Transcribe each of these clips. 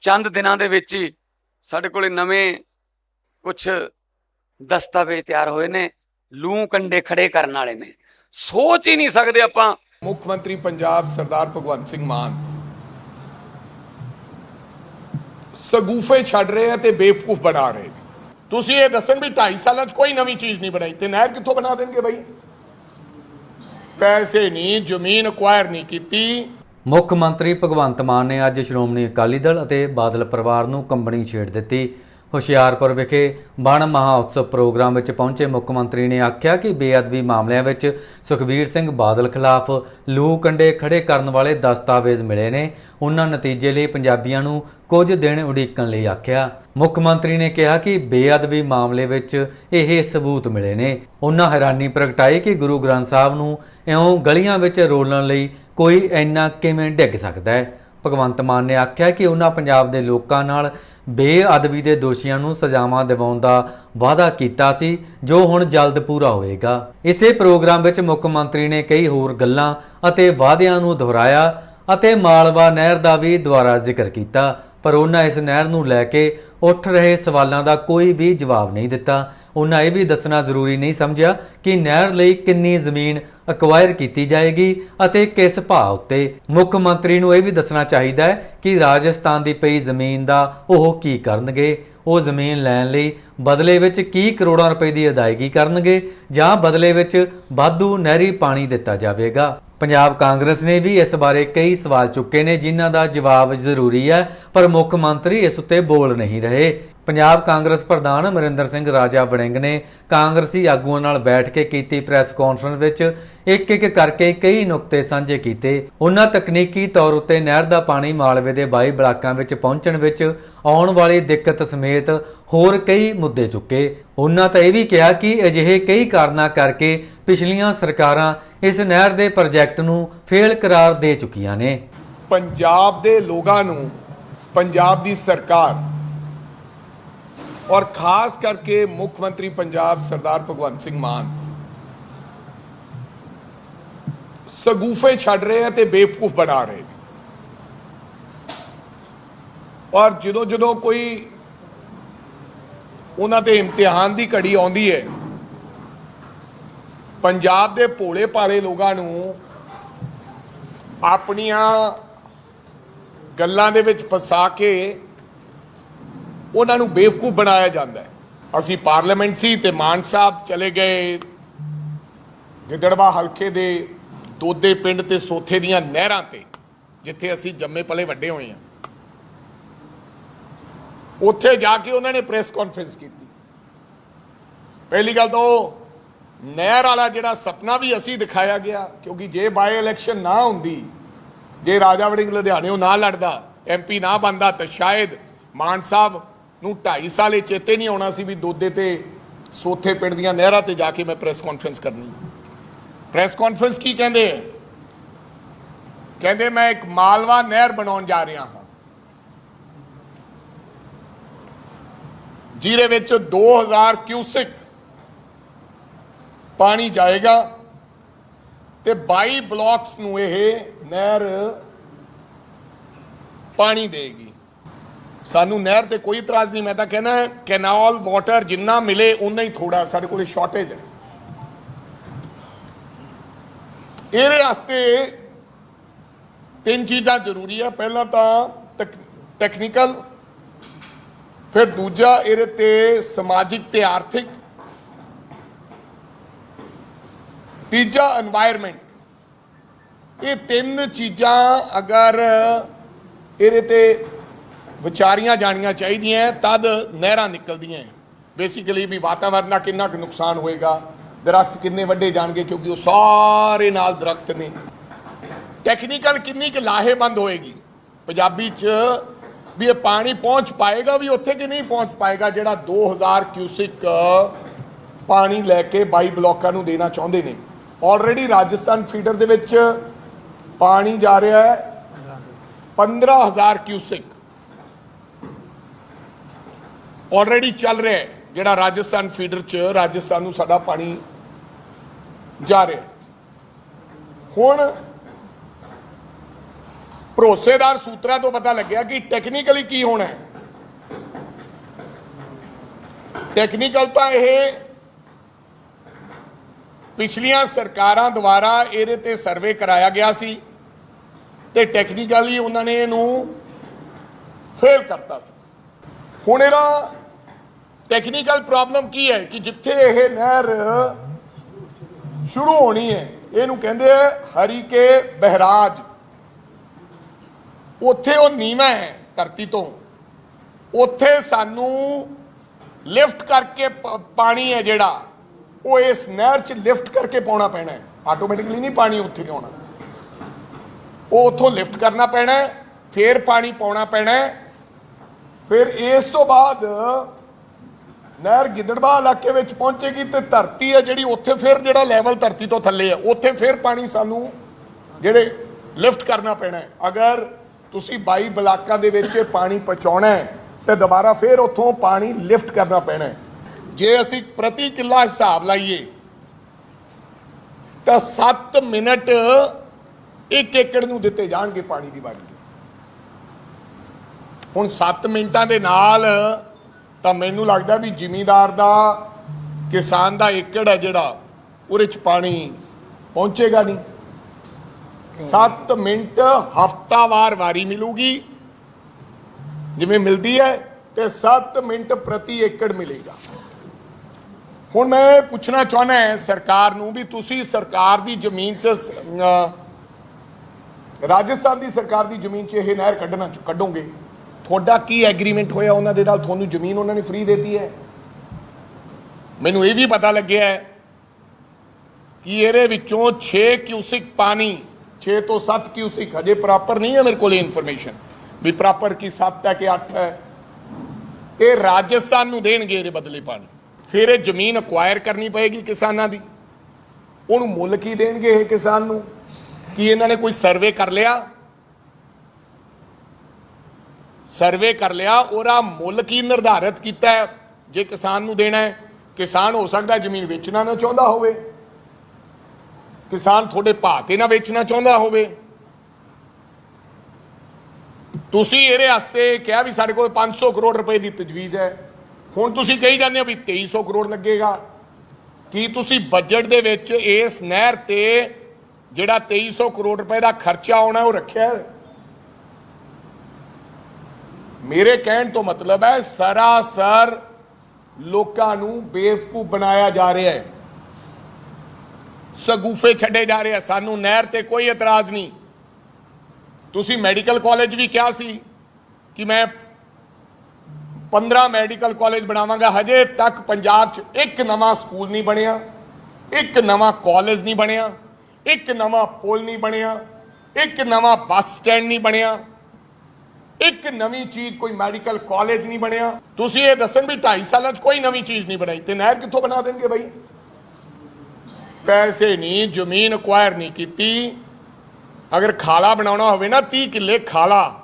ਚੰਦ ਦਿਨਾਂ ਦੇ ਵਿੱਚ ਹੀ ਸਾਡੇ ਕੋਲੇ ਨਵੇਂ ਕੁਝ ਦਸਤਾਵੇਜ਼ ਤਿਆਰ ਹੋਏ ਨੇ, ਲੂ ਕੰਡੇ ਖੜੇ ਕਰਨ ਵਾਲੇ ਨੇ। ਸੋਚ ਹੀ ਨਹੀਂ ਸਕਦੇ ਆਪਾਂ। ਮੁੱਖ ਮੰਤਰੀ ਪੰਜਾਬ ਸਰਦਾਰ ਭਗਵੰਤ ਸਿੰਘ ਮਾਨ ਸਗੂਫੇ ਛੱਡ ਰਹੇ ਆ ਤੇ ਬੇਵਕੂਫ ਬਣਾ ਰਹੇ ਨੇ। ਤੁਸੀਂ ਇਹ ਦੱਸਣ ਵੀ 2.5 ਸਾਲਾਂ 'ਚ ਕੋਈ ਨਵੀਂ ਚੀਜ਼ ਨਹੀਂ ਬਣਾਈ। ਤੇ ਨਹਿਰ ਕਿੱਥੋਂ ਬਣਾ ਦੇਣਗੇ ਬਈ? ਪੈਸੇ ਨਹੀਂ, ਜ਼ਮੀਨ ਅਕਵਾਇਰ ਨਹੀਂ ਕੀਤੀ। ਮੁੱਖ ਮੰਤਰੀ ਭਗਵੰਤ ਮਾਨ ਨੇ ਅੱਜ ਸ਼੍ਰੋਮਣੀ ਅਕਾਲੀ ਦਲ ਅਤੇ ਬਾਦਲ ਪਰਿਵਾਰ ਨੂੰ ਕੰਬਣੀ ਛੇੜ ਦਿੱਤੀ। ਹੁਸ਼ਿਆਰਪੁਰ ਵਿਖੇ ਬਣ ਮਹਾ ਉਤਸਵ ਪ੍ਰੋਗਰਾਮ ਵਿੱਚ ਪਹੁੰਚੇ ਮੁੱਖ ਮੰਤਰੀ ਨੇ ਆਖਿਆ ਕਿ ਬੇਅਦਬੀ ਮਾਮਲਿਆਂ ਵਿੱਚ ਸੁਖਬੀਰ ਸਿੰਘ ਬਾਦਲ ਖਿਲਾਫ ਲੂ ਕੰਡੇ ਖੜੇ ਕਰਨ ਵਾਲੇ ਦਸਤਾਵੇਜ਼ ਮਿਲੇ ਨੇ। ਉਹਨਾਂ ਨਤੀਜੇ ਲਈ ਪੰਜਾਬੀਆਂ ਨੂੰ ਕੁਝ ਦਿਨ ਉਡੀਕਣ ਲਈ ਆਖਿਆ। ਮੁੱਖ ਮੰਤਰੀ ਨੇ ਕਿਹਾ ਕਿ ਬੇਅਦਬੀ ਮਾਮਲੇ ਵਿੱਚ ਇਹ ਸਬੂਤ ਮਿਲੇ ਨੇ। ਉਹਨਾਂ ਹੈਰਾਨੀ ਪ੍ਰਗਟਾਈ ਕਿ ਗੁਰੂ ਗ੍ਰੰਥ ਸਾਹਿਬ ਨੂੰ ਇਉਂ ਗਲੀਆਂ ਵਿੱਚ ਰੋਲਣ ਲਈ ਕੋਈ ਇੰਨਾ ਕਿਵੇਂ ਡਿੱਗ ਸਕਦਾ ਹੈ? ਭਗਵੰਤ ਮਾਨ ਨੇ ਆਖਿਆ ਕਿ ਉਹਨਾਂ ਪੰਜਾਬ ਦੇ ਲੋਕਾਂ ਨਾਲ ਬੇਅਦਬੀ ਦੇ ਦੋਸ਼ੀਆਂ ਨੂੰ ਸਜ਼ਾਵਾਂ ਦਿਵਾਉਣ ਦਾ ਵਾਅਦਾ ਕੀਤਾ ਸੀ, ਜੋ ਹੁਣ ਜਲਦ ਪੂਰਾ ਹੋਏਗਾ ਇਸੇ ਪ੍ਰੋਗਰਾਮ ਵਿੱਚ ਮੁੱਖ ਮੰਤਰੀ ਨੇ ਕਈ ਹੋਰ ਗੱਲਾਂ ਅਤੇ ਵਾਅਦਿਆਂ ਨੂੰ ਦੁਹਰਾਇਆ ਅਤੇ ਮਾਲਵਾ ਨਹਿਰ ਦਾ ਵੀ ਦੁਆਰਾ ਜ਼ਿਕਰ ਕੀਤਾ, ਪਰ ਉਹਨਾਂ ਇਸ ਨਹਿਰ ਨੂੰ ਲੈ ਕੇ ਉੱਠ ਰਹੇ ਸਵਾਲਾਂ ਦਾ ਕੋਈ ਵੀ ਜਵਾਬ ਨਹੀਂ ਦਿੱਤਾ। ਉਹਨਾਂ ਇਹ ਵੀ ਦੱਸਣਾ ਜ਼ਰੂਰੀ ਨਹੀਂ ਸਮਝਿਆ ਕਿ ਨਹਿਰ ਲਈ ਕਿੰਨੀ ਜ਼ਮੀਨ ਅਕਵਾਇਰ ਕੀਤੀ ਜਾਏਗੀ ਅਤੇ ਕਿਸ ਭਾਅ ਉੱਤੇ। ਮੁੱਖ ਮੰਤਰੀ ਨੂੰ ਇਹ ਵੀ ਦੱਸਣਾ ਚਾਹੀਦਾ ਹੈ ਕਿ ਰਾਜਸਥਾਨ ਦੀ ਪਈ ਜ਼ਮੀਨ ਦਾ ਉਹ ਕੀ ਕਰਨਗੇ? ਉਹ ਜ਼ਮੀਨ ਲੈਣ ਲਈ ਬਦਲੇ ਵਿੱਚ ਕੀ ਕਰੋੜਾਂ ਰੁਪਏ ਦੀ ਅਦਾਇਗੀ ਕਰਨਗੇ ਜਾਂ ਬਦਲੇ ਵਿੱਚ ਵਾਧੂ ਨਹਿਰੀ ਪਾਣੀ ਦਿੱਤਾ ਜਾਵੇਗਾ? ਪੰਜਾਬ ਕਾਂਗਰਸ ਨੇ ਵੀ ਇਸ ਬਾਰੇ ਕਈ ਸਵਾਲ ਚੁੱਕੇ ਨੇ ਜਿਨ੍ਹਾਂ ਦਾ ਜਵਾਬ ਜ਼ਰੂਰੀ ਹੈ, ਪਰ ਮੁੱਖ ਮੰਤਰੀ ਇਸ ਉੱਤੇ ਬੋਲ ਨਹੀਂ ਰਹੇ। ਪੰਜਾਬ ਕਾਂਗਰਸ ਪ੍ਰਧਾਨ ਅਮਰਿੰਦਰ ਸਿੰਘ ਰਾਜਾ ਵੜਿੰਗ ਨੇ ਕਾਂਗਰਸੀ ਆਗੂਆਂ ਨਾਲ ਬੈਠ ਕੇ ਕੀਤੀ ਪ੍ਰੈਸ ਕਾਨਫਰੰਸ ਵਿੱਚ ਇੱਕ ਇੱਕ ਕਰਕੇ ਕਈ ਨੁਕਤੇ ਸਾਂਝੇ ਕੀਤੇ। ਉਹਨਾਂ ਤਕਨੀਕੀ ਤੌਰ ਉੱਤੇ ਨਹਿਰ ਦਾ ਪਾਣੀ ਮਾਲਵੇ ਦੇ 22 ਬਲਾਕਾਂ ਵਿੱਚ ਪਹੁੰਚਣ ਵਿੱਚ ਆਉਣ ਵਾਲੀ ਦਿੱਕਤ ਸਮੇਤ ਹੋਰ ਕਈ ਮੁੱਦੇ ਚੁੱਕੇ। ਉਹਨਾਂ ਤਾਂ ਇਹ ਵੀ ਕਿਹਾ ਕਿ ਅਜਿਹੇ ਕਈ ਕਾਰਨਾਂ ਕਰਕੇ ਪਿਛਲੀਆਂ ਸਰਕਾਰਾਂ ਇਸ ਨਹਿਰ ਦੇ ਪ੍ਰੋਜੈਕਟ ਨੂੰ ਫੇਲ ਕਰਾਰ ਦੇ ਚੁੱਕੀਆਂ ਨੇ। ਪੰਜਾਬ ਦੇ ਲੋਕਾਂ ਨੂੰ, ਪੰਜਾਬ ਦੀ ਸਰਕਾਰ ਔਰ ਖਾਸ ਕਰਕੇ ਮੁੱਖ ਮੰਤਰੀ ਪੰਜਾਬ ਸਰਦਾਰ ਭਗਵੰਤ ਸਿੰਘ ਮਾਨ। ਸਗੂਫੇ ਛੱਡ ਰਹੇ ਆ ਤੇ ਬੇਵਕੂਫ ਬਣਾ ਰਹੇ ਨੇ। ਔਰ ਜਦੋਂ ਜਦੋਂ ਕੋਈ ਉਹਨਾਂ ਦੇ ਇਮਤਿਹਾਨ ਦੀ ਘੜੀ ਆਉਂਦੀ ਹੈ ਪੰਜਾਬ ਦੇ ਭੋਲੇ ਭਾਲੇ ਲੋਕਾਂ ਨੂੰ ਆਪਣੀਆਂ ਗੱਲਾਂ ਦੇ ਵਿੱਚ ਫਸਾ ਕੇ ਉਹਨਾਂ ਨੂੰ ਬੇਵਕੂਫ ਬਣਾਇਆ ਜਾਂਦਾ ਹੈ। ਅਸੀਂ ਪਾਰਲੀਮੈਂਟ ਸੀ ਤੇ ਮਾਨ ਸਾਹਿਬ ਚਲੇ ਗਏ। ਗਿੱਦੜਵਾ ਹਲਕੇ ਦੇ ਦੋਦੇ ਪਿੰਡ ਤੇ ਸੋਥੇ ਦੀਆਂ ਨਹਿਰਾਂ ਤੇ, ਜਿੱਥੇ ਅਸੀਂ ਜੰਮੇ ਪਲੇ ਵੱਡੇ ਹੋਏ ਹਾਂ। ਉੱਥੇ ਜਾ ਕੇ ਉਹਨਾਂ ਨੇ ਪ੍ਰੈਸ ਕਾਨਫਰੰਸ ਕੀਤੀ। ਪਹਿਲੀ ਗੱਲ ਤਾਂ ਉਹ ਨਹਿਰ ਵਾਲਾ ਜਿਹੜਾ ਸੁਪਨਾ ਵੀ ਅਸੀਂ ਦਿਖਾਇਆ ਗਿਆ, ਕਿਉਂਕਿ ਜੇ ਬਾਈ ਇਲੈਕਸ਼ਨ ਨਾ ਹੁੰਦੀ, ਜੇ ਰਾਜਾ ਵੜਿੰਗ ਲੁਧਿਆਣਿਓਂ ਨਾ ਲੜਦਾ ਐਮਪੀ ਨਾ ਬੰਦਾ ਤਾਂ ਸ਼ਾਇਦ ਮਾਨ ਸਾਹਿਬ ਨੂੰ 2.5 ਸਾਲ ਇਹ ਚੇਤੇ ਨਹੀਂ ਆਉਣਾ ਸੀ ਵੀ ਦੋਦੇ ਤੇ ਸੋਥੇ ਪਿੰਡ ਦੀਆਂ ਨਹਿਰਾਂ ਤੇ ਜਾ ਕੇ ਮੈਂ ਪ੍ਰੈਸ ਕਾਨਫਰੰਸ ਕਰਨੀ ਪ੍ਰੈਸ ਕਾਨਫਰੰਸ ਕੀ ਕਹਿੰਦੇ ਕਹਿੰਦੇ ਮੈਂ ਇੱਕ ਮਾਲਵਾ ਨਹਿਰ ਬਣਾਉਣ ਜਾ ਰਿਹਾ ਹਾਂ। ਜਿਹਦੇ ਵਿੱਚ 2000 ਕਿਊਸਿਕ ਪਾਣੀ ਜਾਏਗਾ ਤੇ 22 ਬਲਾਕਸ ਨੂੰ ਇਹ ਨਹਿਰ ਪਾਣੀ ਦੇਗੀ ਸਾਨੂੰ ਨਹਿਰ ਤੇ ਕੋਈ ਇਤਰਾਜ਼ ਨਹੀਂ, ਮੈਂ ਤਾਂ ਕਹਿਣਾ ਕੈਨਾਲ ਵਾਟਰ ਜਿੰਨਾ ਮਿਲੇ ਉਨਾ ਹੀ ਥੋੜਾ ਸਾਡੇ ਕੋਲ ਸ਼ਾਰਟੇਜ ਹੈ। ਇਹਦੇ ਵਾਸਤੇ ਤਿੰਨ ਚੀਜ਼ਾਂ ਜ਼ਰੂਰੀ ਆ। ਪਹਿਲਾਂ ਤਾਂ ਟੈਕਨੀਕਲ ਫਿਰ ਦੂਜਾ ਇਹਦੇ ਤੇ ਸਮਾਜਿਕ ਤੇ ਆਰਥਿਕ, ਤੀਜਾ এনवायरमेंट ਇਹ ਤਿੰਨ ਚੀਜ਼ਾਂ ਅਗਰ ਇਹਦੇ ਤੇ ਵਿਚਾਰੀਆਂ ਜਾਣੀਆਂ ਚਾਹੀਦੀਆਂ, ਤਦ ਨਹਿਰਾਂ ਨਿਕਲਦੀਆਂ ਬੇਸਿਕਲੀ ਵੀ ਵਾਤਾਵਰਨ ਦਾ ਕਿੰਨਾ ਕੁ ਨੁਕਸਾਨ ਹੋਏਗਾ, ਦਰਖਤ ਕਿੰਨੇ ਵੱਡੇ ਜਾਣਗੇ ਕਿਉਂਕਿ ਉਹ ਸਾਰੇ ਨਾਲ ਦਰਖਤ ਨੇ। ਟੈਕਨੀਕਲ ਕਿੰਨੀ ਕੁ ਲਾਹੇਬੰਦ ਹੋਏਗੀ। ਪੰਜਾਬੀ ਚ ਵੀ ਇਹ ਪਾਣੀ ਪਹੁੰਚ ਪਾਏਗਾ ਵੀ ਉੱਥੇ ਕਿ ਨਹੀਂ ਪਹੁੰਚ ਪਾਏਗਾ, ਜਿਹੜਾ 2000 ਕਿਊਸਿਕ ਪਾਣੀ ਲੈ ਕੇ 22 ਬਲਾਕਾਂ ਨੂੰ ਦੇਣਾ ਚਾਹੁੰਦੇ ਨੇ। ਆਲਰੇਡੀ ਰਾਜਸਥਾਨ ਫੀਡਰ ਦੇ ਵਿੱਚ ਪਾਣੀ ਜਾ ਰਿਹਾ ਹੈ। 15000 ਕਿਊਸਿਕ। ਆਲਰੇਡੀ ਚੱਲ ਰਿਹਾ ਹੈ, ਜਿਹੜਾ ਰਾਜਸਥਾਨ ਫੀਡਰ ਚ ਰਾਜਸਥਾਨ ਨੂੰ ਸਾਡਾ ਪਾਣੀ ਜਾ ਰਿਹਾ ਹੁਣ ਭਰੋਸੇਦਾਰ ਸੂਤਰਾਂ ਤੋਂ ਪਤਾ ਲੱਗਿਆ ਕਿ ਟੈਕਨੀਕਲੀ ਕੀ ਹੋਣਾ ਹੈ। ਟੈਕਨੀਕਲ ਤਾਂ ਇਹ ਪਿਛਲੀਆਂ ਸਰਕਾਰਾਂ ਦੁਆਰਾ ਇਹਦੇ ਤੇ ਸਰਵੇ ਕਰਾਇਆ ਗਿਆ ਸੀ ਤੇ ਟੈਕਨੀਕਲੀ ਉਹਨਾਂ ਨੇ ਇਹਨੂੰ ਫੇਲ ਕਰਤਾ ਸੀ। ਹੁਣ ਇਹਦਾ ਟੈਕਨੀਕਲ ਪ੍ਰੋਬਲਮ ਕੀ ਹੈ ਕਿ ਜਿੱਥੇ ਇਹ ਨਹਿਰ ਸ਼ੁਰੂ ਹੋਣੀ ਹੈ, ਇਹਨੂੰ ਕਹਿੰਦੇ ਆ ਹਰੀਕੇ ਬਹਿਰਾਜ। ਉੱਥੇ ਉਹ ਨੀਵਾਂ ਹੈ ਧਰਤੀ ਤੋਂ। ਉੱਥੇ ਸਾਨੂੰ ਲਿਫਟ ਕਰਕੇ ਪਾਣੀ ਹੈ ਜਿਹੜਾ, ਉਹ ਇਸ ਨਹਿਰ 'ਚ ਲਿਫਟ ਕਰਕੇ ਪਾਉਣਾ ਪੈਣਾ ਹੈ। ਆਟੋਮੈਟਿਕਲੀ ਨਹੀਂ ਪਾਣੀ ਉੱਥੇ ਆਉਣਾ ਉਹ ਉੱਥੋਂ ਲਿਫਟ ਕਰਨਾ ਪੈਣਾ ਫਿਰ ਪਾਣੀ ਪਾਉਣਾ ਪੈਣਾ ਫਿਰ ਇਸ ਤੋਂ ਬਾਅਦ ਨਹਿਰ ਗਿੱਦੜਬਾਹ ਇਲਾਕੇ ਵਿੱਚ ਪਹੁੰਚੇਗੀ ਤੇ ਧਰਤੀ ਹੈ ਜਿਹੜੀ ਉੱਥੇ ਫਿਰ ਜਿਹੜਾ ਲੈਵਲ ਧਰਤੀ ਤੋਂ ਥੱਲੇ ਹੈ, ਉੱਥੇ ਫਿਰ ਪਾਣੀ ਸਾਨੂੰ ਜਿਹੜੇ ਲਿਫਟ ਕਰਨਾ ਪੈਣਾ ਅਗਰ ਤੁਸੀਂ 22 ਬਲਾਕਾਂ ਦੇ ਵਿੱਚ ਪਾਣੀ ਪਹੁੰਚਾਉਣਾ ਹੈ, ਤੇ ਦੁਬਾਰਾ ਫਿਰ ਉੱਥੋਂ ਪਾਣੀ ਲਿਫਟ ਕਰਨਾ ਪੈਣਾ ਜੇ ਅਸੀਂ ਪ੍ਰਤੀ ਕਿੱਲਾ ਹਿਸਾਬ ਲਾਈਏ, ਤਾਂ 7 ਮਿੰਟ 1 ਏਕੜ ਨੂੰ ਦਿੱਤੇ ਜਾਣਗੇ ਪਾਣੀ ਦੀ ਵਾਰੀ ਹੁਣ 7 ਮਿੰਟਾਂ ਦੇ ਨਾਲ ਤਾਂ ਮੈਨੂੰ ਲੱਗਦਾ ਵੀ ਜ਼ਿਮੀਂਦਾਰ ਦਾ ਕਿਸਾਨ ਦਾ ਏਕੜ ਹੈ ਜਿਹੜਾ ਉਹਦੇ ਚ ਪਾਣੀ ਪਹੁੰਚੇਗਾ ਨਹੀਂ। 7 ਮਿੰਟ ਹਫਤਾਵਾਰ ਵਾਰੀ ਮਿਲੂਗੀ। ਜਿਵੇਂ ਮਿਲਦੀ ਹੈ ਤੇ 7 ਮਿੰਟ ਪ੍ਰਤੀ ਏਕੜ ਮਿਲੇਗਾ। ਹੁਣ ਮੈਂ ਪੁੱਛਣਾ ਚਾਹੁੰਦਾ ਹਾਂ ਸਰਕਾਰ ਨੂੰ ਵੀ ਤੁਸੀਂ ਸਰਕਾਰ ਦੀ ਜ਼ਮੀਨ 'ਚ ਰਾਜਸਥਾਨ ਦੀ ਸਰਕਾਰ ਦੀ ਜ਼ਮੀਨ 'ਚ ਇਹ ਨਹਿਰ ਕੱਢਣਾ ਕੱਢੋਗੇ? ਤੁਹਾਡਾ ਕੀ ਐਗਰੀਮੈਂਟ ਹੋਇਆ ਉਹਨਾਂ ਦੇ ਨਾਲ? ਤੁਹਾਨੂੰ ਜ਼ਮੀਨ ਉਹਨਾਂ ਨੇ ਫ੍ਰੀ ਦਿੱਤੀ ਹੈ। ਮੈਨੂੰ ਇਹ ਵੀ ਪਤਾ ਲੱਗਿਆ ਹੈ ਕਿ ਇਹਦੇ ਵਿੱਚੋਂ 6 ਕਿਊਸਿਕ ਪਾਣੀ 6 ਤੋਂ 7 ਕਿਊਸਿਕ ਹਜੇ ਪ੍ਰੋਪਰ ਨਹੀਂ ਹੈ ਮੇਰੇ ਕੋਲ ਇਨਫੋਰਮੇਸ਼ਨ ਵੀ ਪ੍ਰੋਪਰ ਕੀ 7 ਹੈ ਕਿ 8 ਹੈ। ਇਹ ਰਾਜਸਥਾਨ ਨੂੰ ਦੇਣਗੇ ਇਹਦੇ ਬਦਲੇ ਪਾਣੀ। ਫਿਰ ਇਹ ਜ਼ਮੀਨ ਅਕਵਾਇਰ ਕਰਨੀ ਪਏਗੀ ਕਿਸਾਨਾਂ ਦੀ। ਉਹਨੂੰ ਮੁੱਲ ਕੀ ਦੇਣਗੇ ਇਹ ਕਿਸਾਨ ਨੂੰ? ਕੀ ਇਹਨਾਂ ਨੇ ਕੋਈ ਸਰਵੇ ਕਰ ਲਿਆ? ਸਰਵੇ ਕਰ ਲਿਆ, ਉਹਦਾ ਮੁੱਲ ਕੀ ਨਿਰਧਾਰਿਤ ਕੀਤਾ ਹੈ? ਜੇ ਕਿਸਾਨ ਨੂੰ ਦੇਣਾ ਹੈ, ਕਿਸਾਨ ਹੋ ਸਕਦਾ ਜ਼ਮੀਨ ਵੇਚਣਾ ਨਾ ਚਾਹੁੰਦਾ ਹੋਵੇ। ਕਿਸਾਨ ਤੁਹਾਡੇ ਭਾਅ ਤੇ ਨਾ ਵੇਚਣਾ ਚਾਹੁੰਦਾ ਹੋਵੇ। ਤੁਸੀਂ ਇਹਦੇ ਵਾਸਤੇ ਕਿਹਾ ਵੀ ਸਾਡੇ ਕੋਲ 500 ਕਰੋੜ ਰੁਪਏ ਦੀ ਤਜਵੀਜ਼ ਹੈ। ਹੁਣ ਤੁਸੀਂ ਕਹੀ ਜਾਂਦੇ ਹੋ ਵੀ 2300 ਕਰੋੜ ਲੱਗੇਗਾ। ਕੀ ਤੁਸੀਂ ਬਜਟ ਦੇ ਵਿੱਚ ਇਸ ਨਹਿਰ ਤੇ ਜਿਹੜਾ 2300 ਕਰੋੜ ਰੁਪਏ ਦਾ ਖਰਚਾ ਆਉਣਾ ਉਹ ਰੱਖਿਆ ਹੈ? ਮੇਰੇ ਕਹਿਣ ਤੋਂ ਮਤਲਬ ਹੈ, ਸਰਾਸਰ ਲੋਕਾਂ ਨੂੰ ਬੇਵਕੂਫ ਬਣਾਇਆ ਜਾ ਰਿਹਾ ਹੈ। ਸਗੂਫੇ ਛੱਡੇ ਜਾ ਰਹੇ ਆ ਸਾਨੂੰ ਨਹਿਰ ਤੇ ਕੋਈ ਇਤਰਾਜ਼ ਨਹੀਂ। ਤੁਸੀਂ ਮੈਡੀਕਲ ਕਾਲਜ ਵੀ ਕਿਹਾ ਸੀ ਕਿ ਮੈਂ 15 ਮੈਡੀਕਲ ਕਾਲਜ ਬਣਾਵਾਂਗਾ। ਹਜੇ ਤੱਕ ਪੰਜਾਬ 'ਚ ਇੱਕ ਨਵਾਂ ਸਕੂਲ ਨਹੀਂ ਬਣਿਆ, ਇੱਕ ਨਵਾਂ ਕਾਲਜ ਨਹੀਂ ਬਣਿਆ, ਇੱਕ ਨਵਾਂ ਪੁਲ ਨਹੀਂ ਬਣਿਆ, ਇੱਕ ਨਵਾਂ ਬੱਸ ਸਟੈਂਡ ਨਹੀਂ ਬਣਿਆ। ਇੱਕ ਨਵੀਂ ਚੀਜ਼ ਕੋਈ ਮੈਡੀਕਲ ਕਾਲਜ ਨਹੀਂ ਬਣਿਆ। ਤੁਸੀਂ ਇਹ ਦੱਸਣ ਵੀ 2.5 ਸਾਲਾਂ 'ਚ ਕੋਈ ਨਵੀਂ ਚੀਜ਼ ਨਹੀਂ ਬਣਾਈ। ਤੇ ਨਹਿਰ ਕਿੱਥੋਂ ਬਣਾ ਦੇਣਗੇ ਬਾਈ? ਪੈਸੇ ਨਹੀਂ, ਜ਼ਮੀਨ ਅਕਵਾਇਰ ਨਹੀਂ ਕੀਤੀ। ਅਗਰ ਖਾਲਾ ਬਣਾਉਣਾ ਹੋਵੇ ਨਾ 30 ਕਿੱਲੇ ਖਾਲਾ।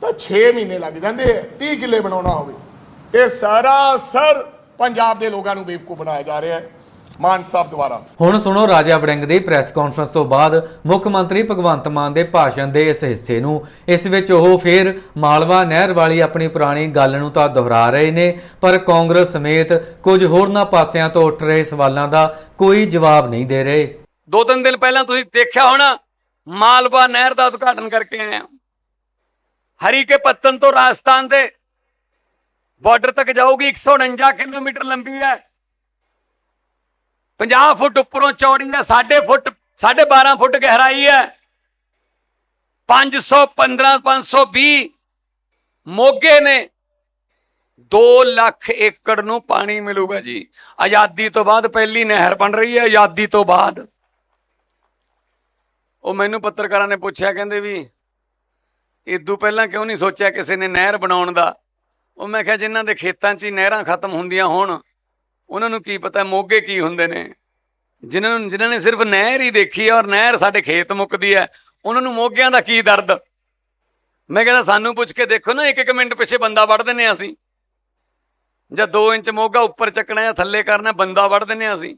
ਤਾਂ 6 ਮਹੀਨੇ ਲੱਗ ਜਾਂਦੇ ਆ 30 ਕਿੱਲੇ ਬਣਾਉਣਾ ਹੋਵੇ। ਇਹ ਸਾਰਾ ਸਰ ਪੰਜਾਬ ਦੇ ਲੋਕਾਂ ਨੂੰ ਬੇਵਕੂਫ ਬਣਾਇਆ ਜਾ ਰਿਹਾ ਹੈ। ਮਾਨ ਸਾਹਿਬ ਦੁਆਰਾ। ਹੁਣ ਸੁਣੋ ਰਾਜਾ ਵੜਿੰਗ ਦੀ ਪ੍ਰੈਸ ਕਾਨਫਰੰਸ ਤੋਂ ਬਾਅਦ ਮੁੱਖ ਮੰਤਰੀ ਭਗਵੰਤ ਮਾਨ ਦੇ ਭਾਸ਼ਣ ਦੇ ਇਸ ਹਿੱਸੇ ਨੂੰ। ਇਸ ਵਿੱਚ ਉਹ ਫੇਰ ਮਾਲਵਾ ਨਹਿਰ ਵਾਲੀ ਆਪਣੀ ਪੁਰਾਣੀ ਗੱਲ ਨੂੰ ਤਾਂ ਦੁਹਰਾ ਰਹੇ ਨੇ ਪਰ ਕਾਂਗਰਸ ਸਮੇਤ ਕੁਝ ਹੋਰਨਾਂ ਪਾਸਿਆਂ ਤੋਂ ਉੱਠ ਰਹੇ ਸਵਾਲਾਂ ਦਾ ਕੋਈ ਜਵਾਬ ਨਹੀਂ ਦੇ ਰਹੇ। ਦੋ ਤਿੰਨ ਦਿਨ ਪਹਿਲਾਂ ਤੁਸੀਂ ਦੇਖਿਆ ਹੋਣਾ ਮਾਲਵਾ ਨਹਿਰ ਦਾ ਉਦਘਾਟਨ ਕਰਕੇ ਆਏ ਆ ਹਰੀ ਕੇ ਪੱਤਨ ਤੋਂ ਰਾਜਸਥਾਨ ਦੇ ਬਾਰਡਰ ਤੱਕ ਜਾਊਗੀ 149 ਕਿਲੋਮੀਟਰ ਲੰਬੀ ਹੈ। 50 ਫੁੱਟ ਉੱਪਰੋਂ ਚੌੜੀ ਹੈ 6.5 ਫੁੱਟ 12.5 ਫੁੱਟ ਗਹਿਰਾਈ ਹੈ। 515 520 ਮੋਗੇ ਨੇ 2 ਲੱਖ ਏਕੜ ਨੂੰ ਪਾਣੀ ਮਿਲੂਗਾ ਜੀ। ਆਜ਼ਾਦੀ ਤੋਂ ਬਾਅਦ ਪਹਿਲੀ ਨਹਿਰ ਬਣ ਰਹੀ ਹੈ, ਆਜ਼ਾਦੀ ਤੋਂ ਬਾਅਦ। ਉਹ ਮੈਨੂੰ ਪੱਤਰਕਾਰਾਂ ਨੇ ਪੁੱਛਿਆ, ਕਹਿੰਦੇ ਵੀ ਇਦੋਂ ਪਹਿਲਾਂ ਕਿਉਂ ਨਹੀਂ ਸੋਚਿਆ ਕਿਸੇ ਨੇ ਨਹਿਰ ਬਣਾਉਣ ਦਾ? ਉਹ ਮੈਂ ਕਿਹਾ, ਜਿਨ੍ਹਾਂ ਦੇ ਖੇਤਾਂ 'ਚ ਹੀ ਨਹਿਰਾਂ ਖਤਮ ਹੁੰਦੀਆਂ ਹੋਣ ਉਹਨਾਂ ਨੂੰ ਕੀ ਪਤਾ ਮੋਗੇ ਕੀ ਹੁੰਦੇ ਨੇ। ਜਿਨ੍ਹਾਂ ਨੂੰ ਜਿਨ੍ਹਾਂ ਨੇ ਸਿਰਫ ਨਹਿਰ ਹੀ ਦੇਖੀ ਹੈ ਔਰ ਨਹਿਰ ਸਾਡੇ ਖੇਤ ਮੁੱਕਦੀ ਹੈ। ਉਹਨਾਂ ਨੂੰ ਮੋਗਿਆਂ ਦਾ ਕੀ ਦਰਦ? ਮੈਂ ਕਹਿੰਦਾ, ਸਾਨੂੰ ਪੁੱਛ ਕੇ ਦੇਖੋ ਨਾ ਇੱਕ ਇੱਕ ਮਿੰਟ ਪਿੱਛੇ ਬੰਦਾ ਵੜ ਦਿੰਨੇ ਆ ਅਸੀਂ। ਜਾਂ 2 ਇੰਚ ਮੋਗਾ ਉੱਪਰ ਚੱਕਣਾ ਜਾਂ ਥੱਲੇ ਕਰਨਾ, ਬੰਦਾ ਵੜ ਦਿੰਨੇ ਆ ਅਸੀਂ।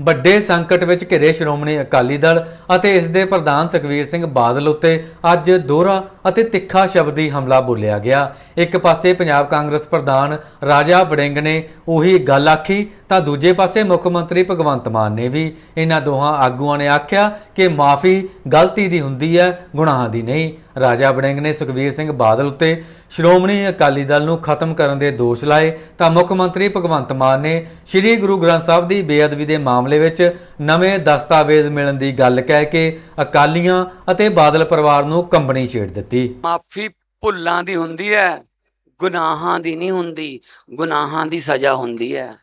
ਵੱਡੇ ਸੰਕਟ ਵਿੱਚ ਘਿਰੇ ਸ਼੍ਰੋਮਣੀ ਅਕਾਲੀ ਦਲ ਅਤੇ ਇਸ ਦੇ ਪ੍ਰਧਾਨ ਸੁਖਵੀਰ ਸਿੰਘ ਬਾਦਲ ਉੱਤੇ ਅੱਜ ਦੋਹਰਾ ਅਤੇ ਤਿੱਖਾ ਸ਼ਬਦੀ ਹਮਲਾ ਬੋਲਿਆ ਗਿਆ। ਇੱਕ ਪਾਸੇ ਪੰਜਾਬ ਕਾਂਗਰਸ ਪ੍ਰਧਾਨ ਰਾਜਾ ਵੜਿੰਗ ਨੇ ਉਹੀ ਗੱਲ ਆਖੀ, ਤਾਂ ਦੂਜੇ ਪਾਸੇ ਮੁੱਖ ਮੰਤਰੀ ਭਗਵੰਤ ਮਾਨ ਨੇ ਵੀ ਇਹਨਾਂ ਦੋਹਾਂ ਆਗੂਆਂ ਨੇ ਆਖਿਆ ਕਿ ਮਾਫੀ ਗਲਤੀ ਦੀ ਹੁੰਦੀ ਹੈ, ਗੁਨਾਹਾਂ ਦੀ ਨਹੀਂ। ਰਾਜਾ ਵੜਿੰਗ ਨੇ ਸੁਖਵੀਰ ਸਿੰਘ ਬਾਦਲ ਉੱਤੇ ਸ਼੍ਰੋਮਣੀ ਅਕਾਲੀ ਦਲ ਨੂੰ ਖਤਮ ਕਰਨ ਦੇ ਦੋਸ਼ ਲਾਏ, ਤਾਂ ਮੁੱਖ ਮੰਤਰੀ ਭਗਵੰਤ ਮਾਨ ਨੇ ਸ੍ਰੀ ਗੁਰੂ ਗ੍ਰੰਥ ਸਾਹਿਬ ਦੀ ਬੇਅਦਬੀ ਦੇ ਮਾਮਲੇ ਵਿੱਚ ਨਵੇਂ ਦਸਤਾਵੇਜ਼ ਮਿਲਣ ਦੀ ਗੱਲ ਕਹਿ ਕੇ ਅਕਾਲੀਆਂ ਅਤੇ ਬਾਦਲ ਪਰਿਵਾਰ ਨੂੰ ਕੰਬਣੀ ਛੇੜ ਦਿੱਤੀ। ਮਾਫੀ ਭੁੱਲਾਂ ਦੀ ਹੁੰਦੀ ਹੈ, ਗੁਨਾਹਾਂ ਦੀ ਨਹੀਂ ਹੁੰਦੀ, ਗੁਨਾਹਾਂ ਦੀ ਸਜ਼ਾ ਹੁੰਦੀ ਹੈ।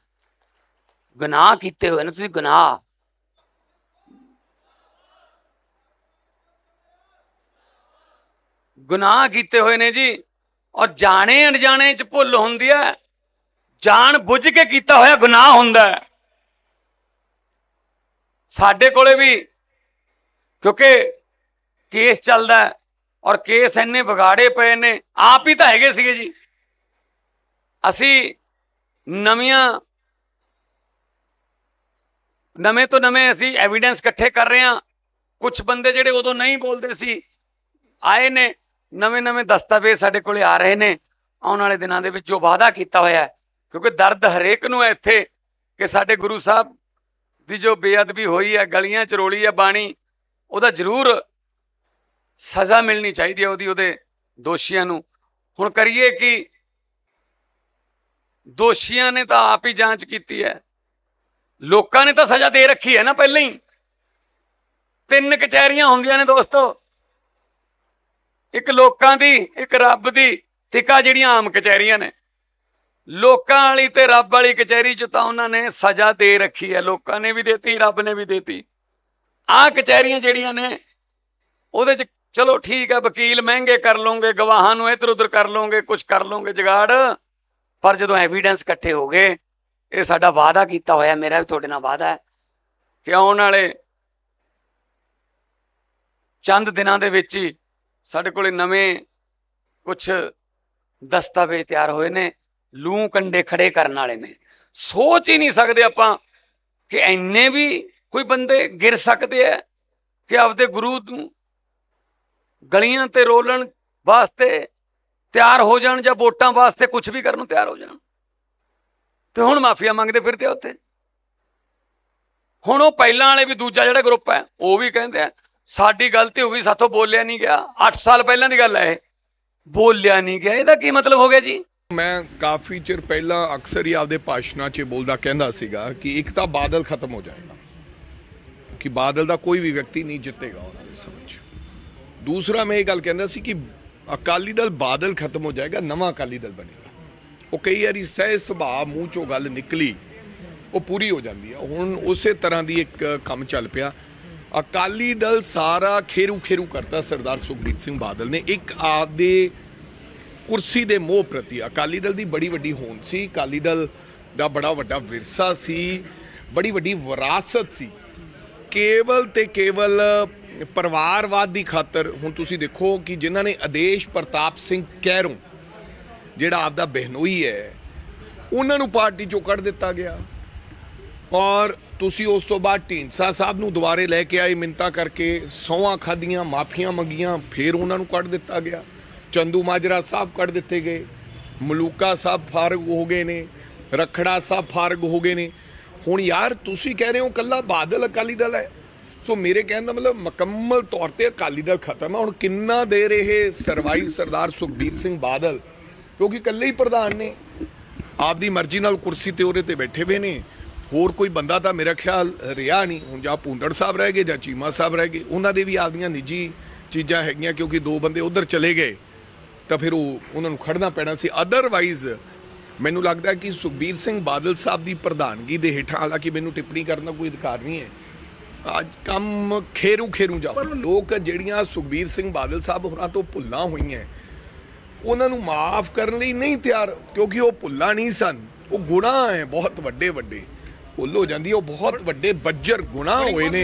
ਗੁਨਾਹ ਕੀਤੇ ਹੋਏ ਨੇ, ਤੁਸੀਂ ਗੁਨਾਹ। ਗੁਨਾਹ ਕੀਤੇ ਹੋਏ ਨੇ ਜੀ, ਔਰ ਜਾਣੇ ਅਣਜਾਣੇ ਚ ਭੁੱਲ ਹੁੰਦੀ ਹੈ, ਜਾਣ ਬੁੱਝ ਕੇ ਕੀਤਾ ਹੋਇਆ ਗੁਨਾਹ ਹੁੰਦਾ ਹੈ। ਸਾਡੇ ਕੋਲੇ ਵੀ, ਕਿਉਂਕਿ ਕੇਸ ਚੱਲਦਾ ਹੈ ਔਰ ਕੇਸ ਇੰਨੇ ਵਿਗਾੜੇ ਪਏ ਨੇ, ਆਪ ਹੀ ਤਾਂ ਹੈਗੇ ਸੀਗੇ ਜੀ। ਅਸੀਂ ਨਵੀਆਂ, ਨਵੇਂ ਤੋਂ ਨਵੇਂ ਅਸੀਂ ਐਵੀਡੈਂਸ ਇਕੱਠੇ ਕਰ ਰਹੇ ਹਾਂ। ਕੁਝ ਬੰਦੇ ਜਿਹੜੇ ਉਦੋਂ ਨਹੀਂ ਬੋਲਦੇ ਸੀ, ਆਏ ਨੇ, ਨਵੇਂ ਨਵੇਂ ਦਸਤਾਵੇਜ਼ ਸਾਡੇ ਕੋਲੇ ਆ ਰਹੇ ਨੇ। ਆਉਣ ਵਾਲੇ ਦਿਨਾਂ ਦੇ ਵਿੱਚ ਜੋ ਵਾਅਦਾ ਕੀਤਾ ਹੋਇਆ ਕਿਉਂਕਿ ਦਰਦ ਹਰੇਕ ਨੂੰ ਹੈ ਇੱਥੇ ਕਿ ਸਾਡੇ ਗੁਰੂ ਸਾਹਿਬ ਦੀ ਜੋ ਬੇਅਦਬੀ ਹੋਈ ਹੈ, ਗਲੀਆਂ ਚ ਰੋਲੀ ਹੈ, ਬਾਣੀ, ਉਹਦਾ ਜ਼ਰੂਰ ਸਜ਼ਾ ਮਿਲਣੀ ਚਾਹੀਦੀ ਹੈ ਉਹਦੀ, ਉਹਦੇ ਦੋਸ਼ੀਆਂ ਨੂੰ। ਹੁਣ ਕਰੀਏ ਕਿ ਦੋਸ਼ੀਆਂ ਨੇ ਤਾਂ ਆਪ ਹੀ ਜਾਂਚ ਕੀਤੀ ਹੈ। ਲੋਕਾਂ ਨੇ ਤਾਂ ਸਜ਼ਾ ਦੇ ਰੱਖੀ ਹੈ ਨਾ ਪਹਿਲਾਂ ਹੀ। ਤਿੰਨ ਕਚਹਿਰੀਆਂ ਹੁੰਦੀਆਂ ਨੇ ਦੋਸਤੋ। ਇੱਕ ਲੋਕਾਂ ਦੀ, ਇੱਕ ਰੱਬ ਦੀ ਤਿਕਾ ਜਿਹੜੀਆਂ ਆਮ ਕਚਹਿਰੀਆਂ ਨੇ। ਲੋਕਾਂ ਵਾਲੀ ਤੇ ਰੱਬ ਵਾਲੀ ਕਚਹਿਰੀ ਚ ਤਾਂ ਉਹਨਾਂ ਨੇ ਸਜ਼ਾ ਦੇ ਰੱਖੀ ਹੈ। ਲੋਕਾਂ ਨੇ ਵੀ ਦਿੱਤੀ, ਰੱਬ ਨੇ ਵੀ ਦਿੱਤੀ। ਆਹ ਕਚਹਿਰੀਆਂ ਜਿਹੜੀਆਂ ਨੇ, ਉਹਦੇ ਚ ਚਲੋ ਠੀਕ ਹੈ ਵਕੀਲ ਮਹਿੰਗੇ ਕਰ ਲਓਗੇ, ਗਵਾਹਾਂ ਨੂੰ ਇੱਧਰ ਉੱਧਰ ਕਰ ਲਓਗੇ ਕੁਝ ਕਰ ਲਓਗੇ ਜਗਾੜ। ਪਰ ਜਦੋਂ ਐਵੀਡੈਂਸ ਇਕੱਠੇ ਹੋ ਗਏ, ਇਹ ਸਾਡਾ ਵਾਅਦਾ ਕੀਤਾ ਹੋਇਆ, ਮੇਰਾ ਵੀ ਤੁਹਾਡੇ ਨਾਲ ਵਾਅਦਾ ਹੈ ਕਿ ਆਉਣ ਵਾਲੇ ਚੰਦ ਦਿਨਾਂ ਦੇ ਵਿੱਚ ਹੀ ਸਾਡੇ ਕੋਲੇ ਨਵੇਂ ਕੁਝ ਦਸਤਾਵੇਜ਼ ਤਿਆਰ ਹੋਏ ਨੇ, ਲੂ ਕੰਡੇ ਖੜੇ ਕਰਨ ਵਾਲੇ ਨੇ। ਸੋਚ ਹੀ ਨਹੀਂ ਸਕਦੇ ਆਪਾਂ ਕਿ ਐਨੇ ਵੀ ਕੋਈ ਬੰਦੇ ਗਿਰ ਸਕਦੇ ਆ ਕਿ ਆਪਦੇ ਗੁਰੂ ਨੂੰ ਗਲੀਆਂ ਤੇ ਰੋਲਣ ਵਾਸਤੇ ਤਿਆਰ ਹੋ ਜਾਣ ਜਾਂ ਵੋਟਾਂ ਵਾਸਤੇ ਕੁਝ ਵੀ ਕਰਨ ਨੂੰ ਤਿਆਰ ਹੋ ਜਾਣ। ਤੇ ਹੁਣ ਮਾਫੀਆ ਮੰਗਦੇ ਫਿਰਦੇ ਉੱਥੇ। ਹੁਣ ਉਹ ਪਹਿਲਾਂ ਵਾਲੇ ਵੀ ਦੂਜਾ ਜਿਹੜਾ ਗਰੁੱਪ ਹੈ, ਉਹ ਵੀ ਕਹਿੰਦੇ ਆ, ਸਾਡੀ ਗਲਤੀ ਹੋ ਗਈ ਸਾਥੋਂ ਬੋਲਿਆ ਨਹੀਂ ਗਿਆ। 8 ਸਾਲ ਪਹਿਲਾਂ ਦੀ ਗੱਲ ਹੈ ਇਹ। ਬੋਲਿਆ ਨਹੀਂ ਗਿਆ। ਇਹਦਾ ਕੀ ਮਤਲਬ ਹੋ ਗਿਆ ਜੀ? ਮੈਂ ਕਾਫੀ ਚਿਰ ਪਹਿਲਾਂ ਅਕਸਰ ਹੀ ਆਪਦੇ ਭਾਸ਼ਣਾਂ 'ਚ ਬੋਲਦਾ ਕਹਿੰਦਾ ਸੀਗਾ ਕਿ ਇੱਕ ਤਾਂ ਬਾਦਲ ਖਤਮ ਹੋ ਜਾਏਗਾ, ਕਿ ਬਾਦਲ ਦਾ ਕੋਈ ਵੀ ਵਿਅਕਤੀ ਨਹੀਂ ਜਿੱਤੇਗਾ ਉਹਨਾਂ ਦੇ ਸਮਝ। ਦੂਸਰਾ ਮੈਂ ਇਹ ਗੱਲ ਕਹਿੰਦਾ ਸੀ ਕਿ ਅਕਾਲੀ ਦਲ ਬਾਦਲ ਖਤਮ ਹੋ ਜਾਏਗਾ, ਨਵਾਂ ਅਕਾਲੀ ਦਲ ਬਣੇਗਾ। ਉਹ ਕਈ ਵਾਰੀ ਸਹਿ ਸੁਭਾਅ, ਮੂੰਹ ਚੋਂ ਗੱਲ ਨਿਕਲੀ, ਉਹ ਪੂਰੀ ਹੋ ਜਾਂਦੀ ਹੈ। ਹੁਣ ਉਸੇ ਤਰ੍ਹਾਂ ਦੀ ਇੱਕ ਕੰਮ ਚੱਲ ਪਿਆ। ਅਕਾਲੀ ਦਲ ਸਾਰਾ ਖੇਰੂ ਖੇਰੂ ਕਰਤਾ ਸਰਦਾਰ ਸੁਖਬੀਰ ਸਿੰਘ ਬਾਦਲ ਨੇ। ਇੱਕ ਆਪਦੇ ਕੁਰਸੀ ਦੇ ਮੋਹ ਪ੍ਰਤੀ ਅਕਾਲੀ ਦਲ ਦੀ ਬੜੀ ਵੱਡੀ ਹੋਂਦ ਸੀ। ਅਕਾਲੀ ਦਲ ਦਾ ਬੜਾ ਵੱਡਾ ਵਿਰਸਾ ਸੀ, ਬੜੀ ਵੱਡੀ ਵਿਰਾਸਤ ਸੀ। ਕੇਵਲ ਤੇ ਕੇਵਲ ਪਰਿਵਾਰਵਾਦ ਦੀ ਖਾਤਰ ਹੁਣ ਤੁਸੀਂ ਦੇਖੋ ਕਿ ਜਿਨ੍ਹਾਂ ਨੇ ਆਦੇਸ਼ ਪ੍ਰਤਾਪ ਸਿੰਘ ਕਹਿਰੋਂ ਜਿਹੜਾ ਆਪਦਾ ਬਹਿਨੋਈ ਹੈ, ਉਹਨਾਂ ਨੂੰ ਪਾਰਟੀ ਚੋਂ ਕੱਢ ਦਿੱਤਾ ਗਿਆ। ਔਰ ਤੁਸੀਂ ਉਸ ਤੋਂ ਬਾਅਦ ਢੀਂਡਸਾ ਸਾਹਿਬ ਨੂੰ ਦੁਬਾਰੇ ਲੈ ਕੇ ਆਏ ਮਿੰਤਾ ਕਰਕੇ ਸੌਆਂ ਖਾਦੀਆਂ ਮਾਫੀਆਂ ਮੰਗੀਆਂ, ਫਿਰ ਉਹਨਾਂ ਨੂੰ ਕੱਢ ਦਿੱਤਾ ਗਿਆ। ਚੰਦੂ ਮਾਜਰਾ ਸਾਹਿਬ ਕੱਢ ਦਿੱਤੇ ਗਏ। ਮਲੂਕਾ ਸਾਹਿਬ ਫਾਰਗ ਹੋ ਗਏ ਨੇ। ਰਖੜਾ ਸਾਹਿਬ ਫਾਰਗ ਹੋ ਗਏ ਨੇ। ਹੁਣ ਯਾਰ ਤੁਸੀਂ ਕਹਿ ਰਹੇ ਹੋ ਕੱਲਾ ਬਾਦਲ ਅਕਾਲੀ ਦਲ ਹੈ। ਸੋ ਮੇਰੇ ਕਹਿਣ ਦਾ ਮਤਲਬ ਮੁਕੰਮਲ ਤੌਰ ਤੇ ਅਕਾਲੀ ਦਲ ਖਤਮ ਹੈ। ਹੁਣ ਕਿੰਨਾ ਦੇਰ ਇਹ ਸਰਵਾਈਵ ਸਰਦਾਰ ਸੁਖਬੀਰ ਸਿੰਘ ਬਾਦਲ, ਕਿਉਂਕਿ ਇਕੱਲੇ ਹੀ ਪ੍ਰਧਾਨ ਨੇ, ਆਪਦੀ ਮਰਜ਼ੀ ਨਾਲ ਕੁਰਸੀ ਤੇ ਉਹਦੇ ਤੇ ਬੈਠੇ ਹੋਏ ਨੇ। ਹੋਰ ਕੋਈ ਬੰਦਾ ਤਾਂ ਮੇਰਾ ਖਿਆਲ ਰਿਹਾ ਨਹੀਂ। ਹੁਣ ਜਾਂ ਭੁੰਦੜ ਸਾਹਿਬ ਰਹਿ ਗਏ ਜਾਂ ਚੀਮਾ ਸਾਹਿਬ ਰਹਿ ਗਏ, ਉਹਨਾਂ ਦੇ ਵੀ ਆਪਦੀਆਂ ਨਿੱਜੀ ਚੀਜ਼ਾਂ ਹੈਗੀਆਂ, ਕਿਉਂਕਿ ਦੋ ਬੰਦੇ ਉਧਰ ਚਲੇ ਗਏ, ਤਾਂ ਫਿਰ ਉਹ, ਉਹਨਾਂ ਨੂੰ ਖੜਨਾ ਪੈਣਾ ਸੀ। ਅਦਰਵਾਈਜ਼ ਮੈਨੂੰ ਲੱਗਦਾ ਕਿ ਸੁਖਬੀਰ ਸਿੰਘ ਬਾਦਲ ਸਾਹਿਬ ਦੀ ਪ੍ਰਧਾਨਗੀ ਦੇ ਹੇਠਾਂ, ਹਾਲਾਂਕਿ ਮੈਨੂੰ ਟਿੱਪਣੀ ਕਰਨ ਦਾ ਕੋਈ ਅਧਿਕਾਰ ਨਹੀਂ ਹੈ। ਅੱਜ ਕੰਮ ਖੇਰੂ ਖੇਰੂ ਜਾ ਲੋਕ ਜਿਹੜੀਆਂ ਸੁਖਬੀਰ ਸਿੰਘ ਬਾਦਲ ਸਾਹਿਬ ਹੋਰਾਂ ਤੋਂ ਭੁੱਲਾਂ ਹੋਈਆਂ, ਉਹਨਾਂ ਨੂੰ ਮਾਫ ਕਰਨ ਲਈ ਨਹੀਂ ਤਿਆਰ, ਕਿਉਂਕਿ ਉਹ ਭੁੱਲਾਂ ਨਹੀਂ ਸਨ। ਉਹ ਗੁਨਾਹ ਹੈ, ਬਹੁਤ ਵੱਡੇ ਵੱਡੇ। ਭੁੱਲ ਹੋ ਜਾਂਦੀ ਉਹ ਬਹੁਤ ਵੱਡੇ ਬੱਜਰ ਗੁਨਾਹ ਹੋਏ ਨੇ।